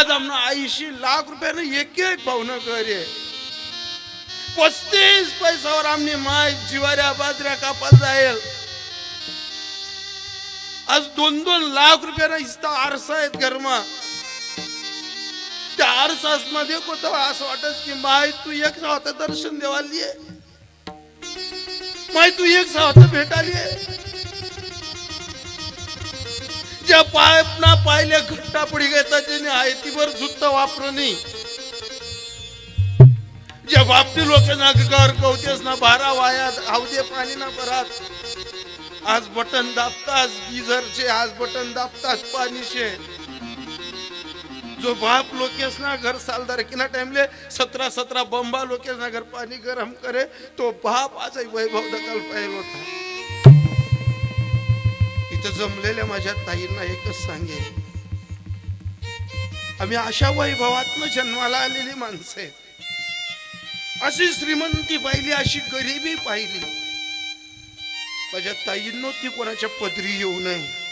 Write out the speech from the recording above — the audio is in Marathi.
आज आमना ऐंशी लाख रुपयानं एक एक भावनं करे. पस्तीस पैसावर आमनी माय जिवाऱ्या बाजऱ्या कापाल जाईल. आज दोन दोन लाख रुपयानं इस्ता आरसा आहेत घरमा. त्या आरसासमध्ये कोत असं वाटत की माय तू एक सावता दर्शन देवाली माय तू एक सावता भेटाली ज्या पाय पाहिले घट्टा पडी घेतात त्याने आहे ती बर सुद्धा वापरणी ज्या बापती लोक ना कवतेस ना बारा वायात आवदे पाणी ना भरात आज बटन दाबतास गिझरचे आज बटन दाबतास पाणीचे. जो बाप लोकेस ना घर सालदार किना टाइमले सतरा सतरा बंबा लोकेस ना घर पाणी गरम करे तो बाप आजही वैभव दखल पाहिजे होता. इथं जमलेल्या माझ्या ताईंना एकच सांगेल आम्ही अशा वैभवातनं जन्माला आलेली माणसं आहेत. अशी श्रीमंती पाहिली अशी गरिबी पाहिली. माझ्या ताईंनो ती कोणाच्या पदरी येऊ नये.